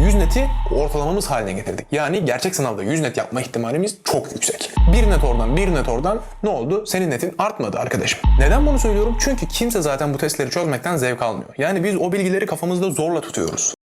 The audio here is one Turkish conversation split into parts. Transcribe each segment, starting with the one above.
100 neti ortalamamız haline getirdik. Yani gerçek sınavda 100 net yapma ihtimalimiz çok yüksek. Bir net oradan bir net oradan ne oldu? Senin netin artmadı arkadaşım. Neden bunu söylüyorum? Çünkü kimse zaten bu testleri çözmekten zevk almıyor. Yani biz o bilgileri kafamızda zorla tutuyoruz.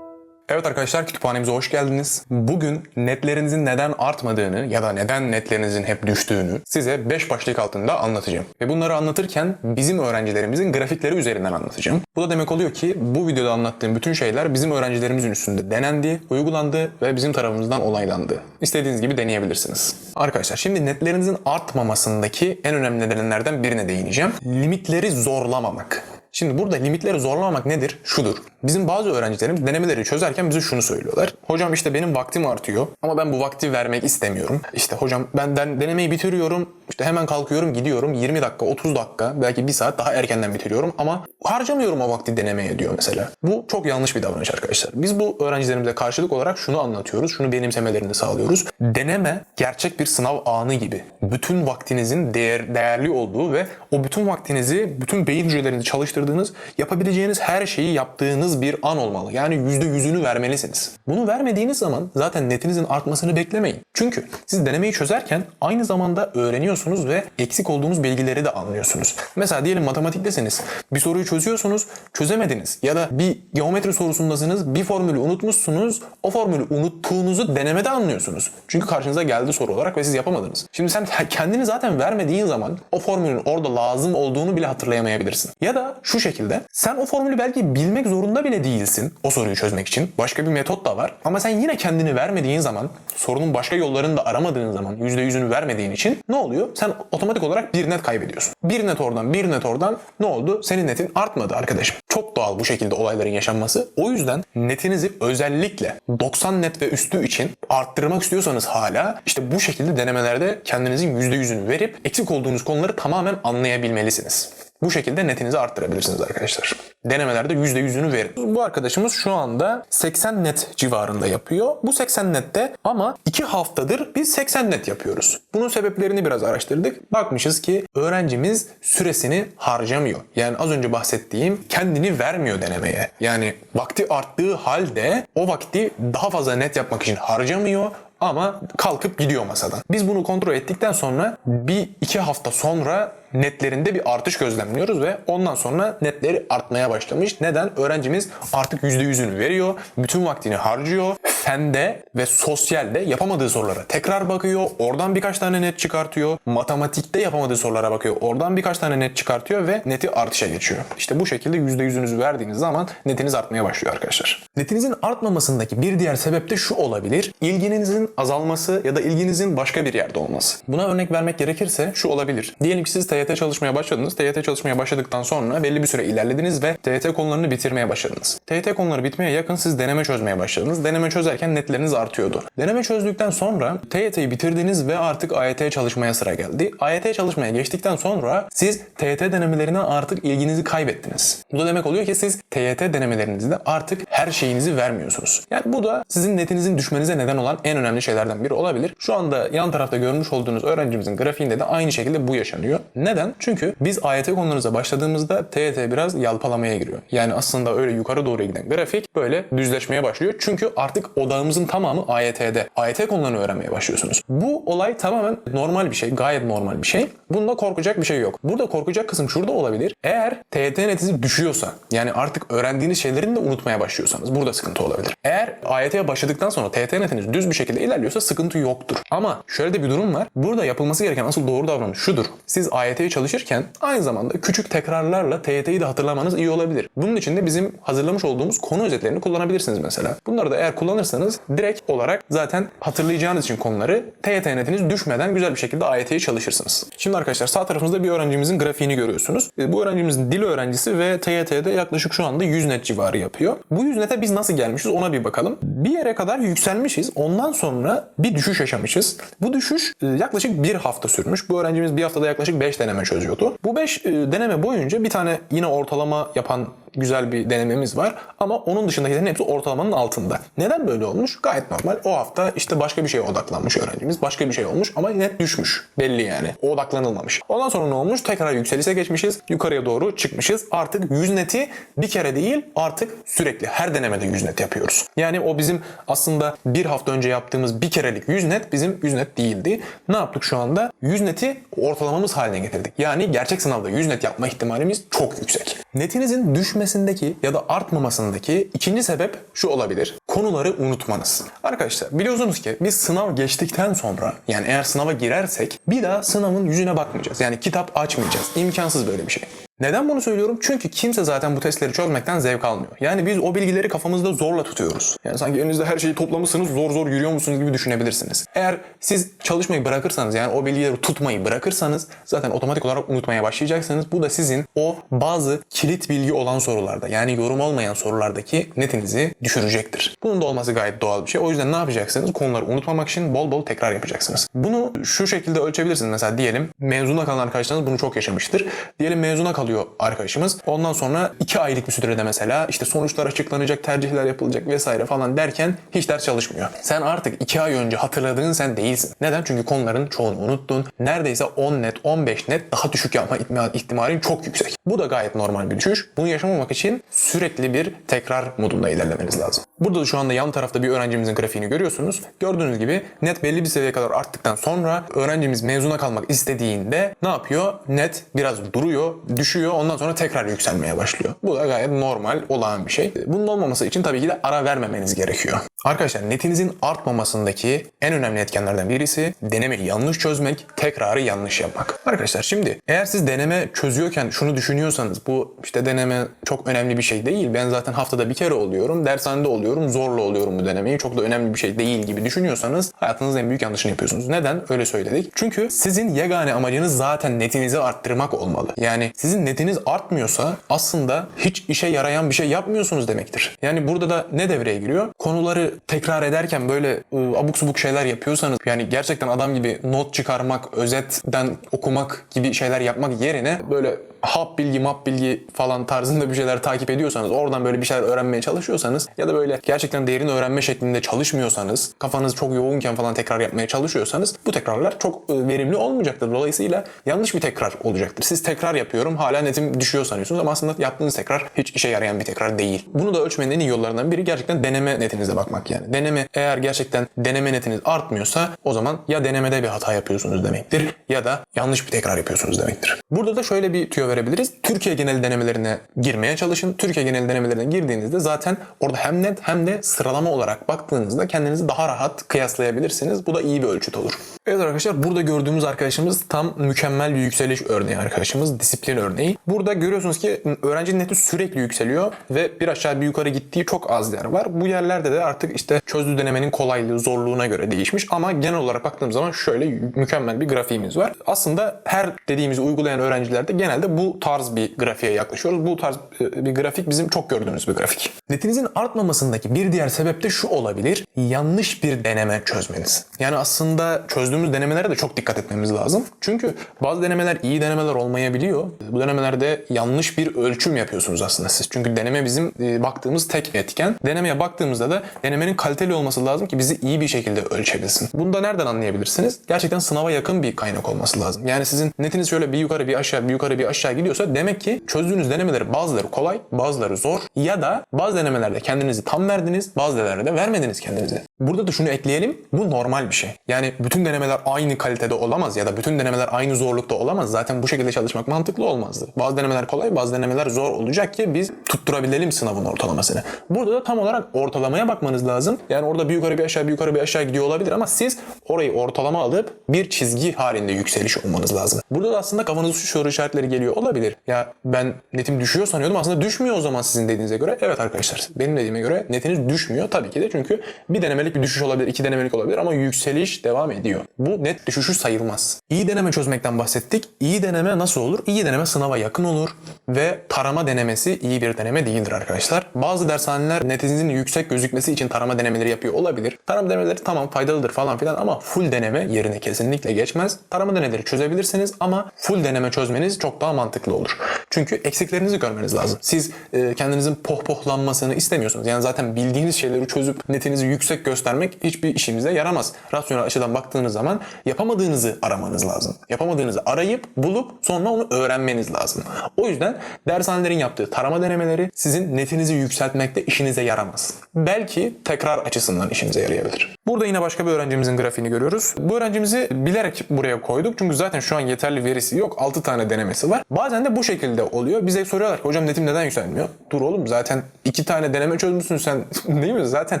Evet arkadaşlar kütüphanemize hoş geldiniz. Bugün netlerinizin neden artmadığını ya da neden netlerinizin hep düştüğünü size 5 başlık altında anlatacağım. Ve bunları anlatırken bizim öğrencilerimizin grafikleri üzerinden anlatacağım. Bu da demek oluyor ki bu videoda anlattığım bütün şeyler bizim öğrencilerimizin üstünde denendi, uygulandı ve bizim tarafımızdan onaylandı. İstediğiniz gibi deneyebilirsiniz. Arkadaşlar şimdi netlerinizin artmamasındaki en önemli nedenlerden birine değineceğim. Limitleri zorlamamak. Şimdi burada limitleri zorlamamak nedir? Şudur. Bizim bazı öğrencilerimiz denemeleri çözerken bize şunu söylüyorlar. Hocam işte benim vaktim artıyor ama ben bu vakti vermek istemiyorum. İşte hocam ben den- denemeyi bitiriyorum. işte hemen kalkıyorum gidiyorum. 20 dakika, 30 dakika, belki 1 saat daha erkenden bitiriyorum ama harcamıyorum o vakti denemeye diyor mesela. Bu çok yanlış bir davranış arkadaşlar. Biz bu öğrencilerimize karşılık olarak şunu anlatıyoruz. Şunu benimsemelerini sağlıyoruz. Deneme gerçek bir sınav anı gibi. Bütün vaktinizin değer, değerli olduğu ve o bütün vaktinizi, bütün beyin hücrelerinizi çalıştırdığınız, yapabileceğiniz her şeyi yaptığınız bir an olmalı. Yani %100'ünü vermelisiniz. Bunu vermediğiniz zaman zaten netinizin artmasını beklemeyin. Çünkü siz denemeyi çözerken aynı zamanda öğreniyorsunuz ve eksik olduğunuz bilgileri de anlıyorsunuz. Mesela diyelim matematiktesiniz. Bir soruyu çözüyorsunuz, çözemediniz. Ya da bir geometri sorusundasınız, bir formülü unutmuşsunuz. O formülü unuttuğunuzu denemede anlıyorsunuz. Çünkü karşınıza geldi soru olarak ve siz yapamadınız. Şimdi sen kendini zaten vermediğin zaman o formülün orada lazım olduğunu bile hatırlayamayabilirsin. Ya da şu şekilde sen o formülü belki bilmek zorunda bile değilsin o soruyu çözmek için. Başka bir metot da var. Ama sen yine kendini vermediğin zaman, sorunun başka yollarını da aramadığın zaman, %100'ünü vermediğin için ne oluyor? Sen otomatik olarak bir net kaybediyorsun. Bir net oradan, bir net oradan ne oldu? Senin netin artmadı arkadaşım. Çok doğal bu şekilde olayların yaşanması. O yüzden netinizi özellikle 90 net ve üstü için arttırmak istiyorsanız hala işte bu şekilde denemelerde kendinizin %100'ünü verip eksik olduğunuz konuları tamamen anlayabilmelisiniz. Bu şekilde netinizi arttırabilirsiniz arkadaşlar. Denemelerde %100'ünü verin. Bu arkadaşımız şu anda 80 net civarında yapıyor. Bu 80 nette ama 2 haftadır biz 80 net yapıyoruz. Bunun sebeplerini biraz araştırdık. Bakmışız ki öğrencimiz süresini harcamıyor. Yani az önce bahsettiğim kendini vermiyor denemeye. Yani vakti arttığı halde o vakti daha fazla net yapmak için harcamıyor ama kalkıp gidiyor masadan. Biz bunu kontrol ettikten sonra bir iki hafta sonra netlerinde bir artış gözlemliyoruz ve ondan sonra netleri artmaya başlamış. Neden? Öğrencimiz artık %100'ünü veriyor, bütün vaktini harcıyor. Fende ve sosyalde yapamadığı sorulara tekrar bakıyor, oradan birkaç tane net çıkartıyor. Matematikte yapamadığı sorulara bakıyor, oradan birkaç tane net çıkartıyor ve neti artışa geçiyor. İşte bu şekilde %100'ünüzü verdiğiniz zaman netiniz artmaya başlıyor arkadaşlar. Netinizin artmamasındaki bir diğer sebep de şu olabilir. İlginizin azalması ya da ilginizin başka bir yerde olması. Buna örnek vermek gerekirse şu olabilir. Diyelim ki siz TYT çalışmaya başladınız. TYT çalışmaya başladıktan sonra belli bir süre ilerlediniz ve TYT konularını bitirmeye başladınız. TYT konuları bitmeye yakın siz deneme çözmeye başladınız. Deneme çözerken netleriniz artıyordu. Deneme çözdükten sonra TYT'yi bitirdiniz ve artık AYT çalışmaya sıra geldi. AYT çalışmaya geçtikten sonra siz TYT denemelerine artık ilginizi kaybettiniz. Bu da demek oluyor ki siz TYT denemelerinizde artık her şeyinizi vermiyorsunuz. Yani bu da sizin netinizin düşmenize neden olan en önemli şeylerden biri olabilir. Şu anda yan tarafta görmüş olduğunuz öğrencimizin grafiğinde de aynı şekilde bu yaşanıyor. Neden? Çünkü biz AYT konularımıza başladığımızda TYT biraz yalpalamaya giriyor. Yani aslında öyle yukarı doğru giden grafik böyle düzleşmeye başlıyor. Çünkü artık odağımızın tamamı AYT'de. AYT konularını öğrenmeye başlıyorsunuz. Bu olay tamamen normal bir şey. Gayet normal bir şey. Bunda korkacak bir şey yok. Burada korkacak kısım şurada olabilir. Eğer TYT netiniz düşüyorsa yani artık öğrendiğiniz şeylerini de unutmaya başlıyorsanız burada sıkıntı olabilir. Eğer AYT'ye başladıktan sonra TYT netiniz düz bir şekilde ilerliyorsa sıkıntı yoktur. Ama şöyle de bir durum var. Burada yapılması gereken asıl doğru davranış şudur. Siz AYT'yi çalışırken aynı zamanda küçük tekrarlarla TYT'yi de hatırlamanız iyi olabilir. Bunun için de bizim hazırlamış olduğumuz konu özetlerini kullanabilirsiniz mesela. Bunları da eğer kullanırsanız direkt olarak zaten hatırlayacağınız için konuları TYT netiniz düşmeden güzel bir şekilde AYT'yi çalışırsınız. Şimdi arkadaşlar sağ tarafımızda bir öğrencimizin grafiğini görüyorsunuz. E, Bu öğrencimizin dil öğrencisi ve TYT'de yaklaşık şu anda 100 net civarı yapıyor. Bu 100 nete biz nasıl gelmişiz ona bir bakalım. Bir yere kadar yükselmişiz. Ondan sonra bir düşüş yaşamışız. Bu düşüş e, yaklaşık bir hafta sürmüş. Bu öğrencimiz bir haftada yaklaşık 5 deneme çözüyordu. Bu 5 deneme boyunca bir tane yine ortalama yapan güzel bir denememiz var. Ama onun dışındakilerin hepsi ortalamanın altında. Neden böyle olmuş. Gayet normal. O hafta işte başka bir şeye odaklanmış öğrencimiz. Başka bir şey olmuş ama net düşmüş. Belli yani. O odaklanılmamış. Ondan sonra ne olmuş? Tekrar yükselişe geçmişiz. Yukarıya doğru çıkmışız. Artık 100 neti bir kere değil artık sürekli her denemede 100 net yapıyoruz. Yani o bizim aslında bir hafta önce yaptığımız bir kerelik 100 net bizim 100 net değildi. Ne yaptık şu anda? 100 neti ortalamamız haline getirdik. Yani gerçek sınavda 100 net yapma ihtimalimiz çok yüksek. Netinizin düşmesindeki ya da artmamasındaki ikinci sebep şu olabilir. Konuları unutmanız. Arkadaşlar biliyorsunuz ki biz sınav geçtikten sonra yani eğer sınava girersek bir daha sınavın yüzüne bakmayacağız. Yani kitap açmayacağız. İmkansız böyle bir şey. Neden bunu söylüyorum? Çünkü kimse zaten bu testleri çözmekten zevk almıyor. Yani biz o bilgileri kafamızda zorla tutuyoruz. Yani sanki elinizde her şeyi toplamışsınız, zor zor yürüyor musunuz gibi düşünebilirsiniz. Eğer siz çalışmayı bırakırsanız yani o bilgileri tutmayı bırakırsanız zaten otomatik olarak unutmaya başlayacaksınız. Bu da sizin o bazı kilit bilgi olan sorularda yani yorum olmayan sorulardaki netinizi düşürecektir. Bunun da olması gayet doğal bir şey. O yüzden ne yapacaksınız? Konuları unutmamak için bol bol tekrar yapacaksınız. Bunu şu şekilde ölçebilirsiniz. Mesela diyelim mezuna kalan arkadaşlarınız bunu çok yaşamıştır. Diyelim mezuna kalıyor arkadaşımız. Ondan sonra iki aylık bir sürede mesela işte sonuçlar açıklanacak, tercihler yapılacak vesaire falan derken hiç ders çalışmıyor. Sen artık iki ay önce hatırladığın sen değilsin. Neden? Çünkü konuların çoğunu unuttun. Neredeyse 10 net, 15 net daha düşük yapma ihtima- ihtimalin çok yüksek. Bu da gayet normal bir düşüş. Bunu yaşamamak için sürekli bir tekrar modunda ilerlemeniz lazım. Burada da şu anda yan tarafta bir öğrencimizin grafiğini görüyorsunuz. Gördüğünüz gibi net belli bir seviyeye kadar arttıktan sonra öğrencimiz mezuna kalmak istediğinde ne yapıyor? Net biraz duruyor, düşüyor ondan sonra tekrar yükselmeye başlıyor. Bu da gayet normal, olağan bir şey. Bunun olmaması için tabii ki de ara vermemeniz gerekiyor. Arkadaşlar netinizin artmamasındaki en önemli etkenlerden birisi denemeyi yanlış çözmek, tekrarı yanlış yapmak. Arkadaşlar şimdi eğer siz deneme çözüyorken şunu düşünüyorsanız bu işte deneme çok önemli bir şey değil. Ben zaten haftada bir kere oluyorum, dershanede oluyorum, zorla oluyorum bu denemeyi. Çok da önemli bir şey değil gibi düşünüyorsanız hayatınızın en büyük yanlışını yapıyorsunuz. Neden? Öyle söyledik. Çünkü sizin yegane amacınız zaten netinizi arttırmak olmalı. Yani sizin netiniz artmıyorsa aslında hiç işe yarayan bir şey yapmıyorsunuz demektir. Yani burada da ne devreye giriyor? Konuları tekrar ederken böyle ıı, abuk subuk şeyler yapıyorsanız yani gerçekten adam gibi not çıkarmak, özetten okumak gibi şeyler yapmak yerine böyle hap bilgi, map bilgi falan tarzında bir şeyler takip ediyorsanız, oradan böyle bir şeyler öğrenmeye çalışıyorsanız ya da böyle gerçekten değerini öğrenme şeklinde çalışmıyorsanız, kafanız çok yoğunken falan tekrar yapmaya çalışıyorsanız bu tekrarlar çok e, verimli olmayacaktır. Dolayısıyla yanlış bir tekrar olacaktır. Siz tekrar yapıyorum, hala netim düşüyor sanıyorsunuz ama aslında yaptığınız tekrar hiç işe yarayan bir tekrar değil. Bunu da ölçmenin en iyi yollarından biri gerçekten deneme netinize bakmak yani. Deneme eğer gerçekten deneme netiniz artmıyorsa o zaman ya denemede bir hata yapıyorsunuz demektir ya da yanlış bir tekrar yapıyorsunuz demektir. Burada da şöyle bir tüyo verebiliriz. Türkiye genel denemelerine girmeye çalışın. Türkiye genel denemelerine girdiğinizde zaten orada hem net hem de sıralama olarak baktığınızda kendinizi daha rahat kıyaslayabilirsiniz. Bu da iyi bir ölçüt olur. Evet arkadaşlar burada gördüğümüz arkadaşımız tam mükemmel bir yükseliş örneği arkadaşımız. Disiplin örneği. Burada görüyorsunuz ki öğrencinin neti sürekli yükseliyor ve bir aşağı bir yukarı gittiği çok az yer var. Bu yerlerde de artık işte çözdüğü denemenin kolaylığı, zorluğuna göre değişmiş ama genel olarak baktığımız zaman şöyle mükemmel bir grafiğimiz var. Aslında her dediğimizi uygulayan öğrencilerde genelde bu tarz bir grafiğe yaklaşıyoruz. Bu tarz e, bir grafik bizim çok gördüğümüz bir grafik. Netinizin artmamasındaki bir diğer sebep de şu olabilir. Yanlış bir deneme çözmeniz. Yani aslında çözdüğümüz denemelere de çok dikkat etmemiz lazım. Çünkü bazı denemeler iyi denemeler olmayabiliyor. Bu denemelerde yanlış bir ölçüm yapıyorsunuz aslında siz. Çünkü deneme bizim e, baktığımız tek etken. Denemeye baktığımızda da denemenin kaliteli olması lazım ki bizi iyi bir şekilde ölçebilsin. Bunu da nereden anlayabilirsiniz? Gerçekten sınava yakın bir kaynak olması lazım. Yani sizin netiniz şöyle bir yukarı bir aşağı bir yukarı bir aşağı gidiyorsa demek ki çözdüğünüz denemeleri bazıları kolay, bazıları zor ya da bazı denemelerde kendinizi tam verdiniz, bazı denemelerde vermediniz kendinizi. Burada da şunu ekleyelim. Bu normal bir şey. Yani bütün denemeler aynı kalitede olamaz ya da bütün denemeler aynı zorlukta olamaz. Zaten bu şekilde çalışmak mantıklı olmazdı. Bazı denemeler kolay, bazı denemeler zor olacak ki biz tutturabilelim sınavın ortalamasını. Burada da tam olarak ortalamaya bakmanız lazım. Yani orada bir yukarı bir aşağı bir yukarı bir aşağı gidiyor olabilir ama siz orayı ortalama alıp bir çizgi halinde yükseliş olmanız lazım. Burada da aslında kafanıza şu soru işaretleri geliyor olabilir. Ya ben netim düşüyor sanıyordum aslında düşmüyor o zaman sizin dediğinize göre. Evet arkadaşlar benim dediğime göre netiniz düşmüyor tabii ki de çünkü bir denemede denemelik bir düşüş olabilir, iki denemelik olabilir ama yükseliş devam ediyor. Bu net düşüşü sayılmaz. İyi deneme çözmekten bahsettik. İyi deneme nasıl olur? İyi deneme sınava yakın olur ve tarama denemesi iyi bir deneme değildir arkadaşlar. Bazı dershaneler netinizin yüksek gözükmesi için tarama denemeleri yapıyor olabilir. Tarama denemeleri tamam faydalıdır falan filan ama full deneme yerine kesinlikle geçmez. Tarama denemeleri çözebilirsiniz ama full deneme çözmeniz çok daha mantıklı olur. Çünkü eksiklerinizi görmeniz lazım. Siz e, kendinizin pohpohlanmasını istemiyorsunuz. Yani zaten bildiğiniz şeyleri çözüp netinizi yüksek göstermek hiçbir işimize yaramaz. Rasyonel açıdan baktığınız zaman yapamadığınızı aramanız lazım. Yapamadığınızı arayıp bulup sonra onu öğrenmeniz lazım. O yüzden dershanelerin yaptığı tarama denemeleri sizin netinizi yükseltmekte işinize yaramaz. Belki tekrar açısından işinize yarayabilir. Burada yine başka bir öğrencimizin grafiğini görüyoruz. Bu öğrencimizi bilerek buraya koyduk. Çünkü zaten şu an yeterli verisi yok. 6 tane denemesi var. Bazen de bu şekilde oluyor. Bize soruyorlar ki hocam netim neden yükselmiyor? Dur oğlum zaten 2 tane deneme çözmüşsün sen değil mi? Zaten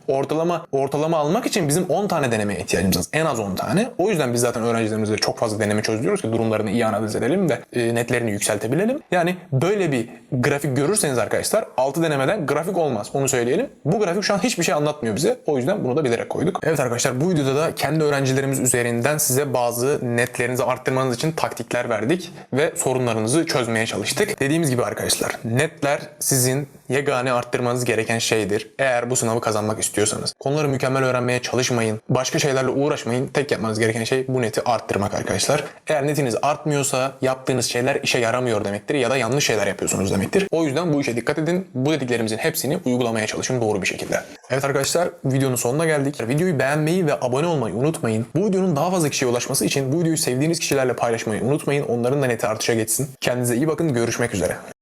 ortalama ortalama almak için bizim 10 tane denemeye ihtiyacımız var. En az 10 tane. O yüzden biz zaten öğrencilerimize çok fazla deneme çözüyoruz ki durumlarını iyi analiz edelim ve e, netlerini yükseltebilelim. Yani böyle bir grafik görürseniz arkadaşlar 6 denemeden grafik olmaz. Onu söyleyelim. Bu grafik şu an hiçbir şey anlatmıyor bize. O yüzden bunu da bilerek koyduk. Evet arkadaşlar bu videoda da kendi öğrencilerimiz üzerinden size bazı netlerinizi arttırmanız için taktikler verdik ve sorunlarınızı çözmeye çalıştık. Dediğimiz gibi arkadaşlar netler sizin yegane arttırmanız gereken şeydir. Eğer bu sınavı kazanmak istiyorsanız. Konuları mükemmel öğrenmeye çalışmayın. Başka şeylerle uğraşmayın. Tek yapmanız gereken şey bu neti arttırmak arkadaşlar. Eğer netiniz artmıyorsa yaptığınız şeyler işe yaramıyor demektir ya da yanlış şeyler yapıyorsunuz demektir. O yüzden bu işe dikkat edin. Bu dediklerimizin hepsini uygulamaya çalışın doğru bir şekilde. Evet arkadaşlar videonun sonuna geldik. Videoyu beğenmeyi ve abone olmayı unutmayın. Bu videonun daha fazla kişiye ulaşması için bu videoyu sevdiğiniz kişilerle paylaşmayı unutmayın. Onların da neti artışa geçsin. Kendinize iyi bakın. Görüşmek üzere.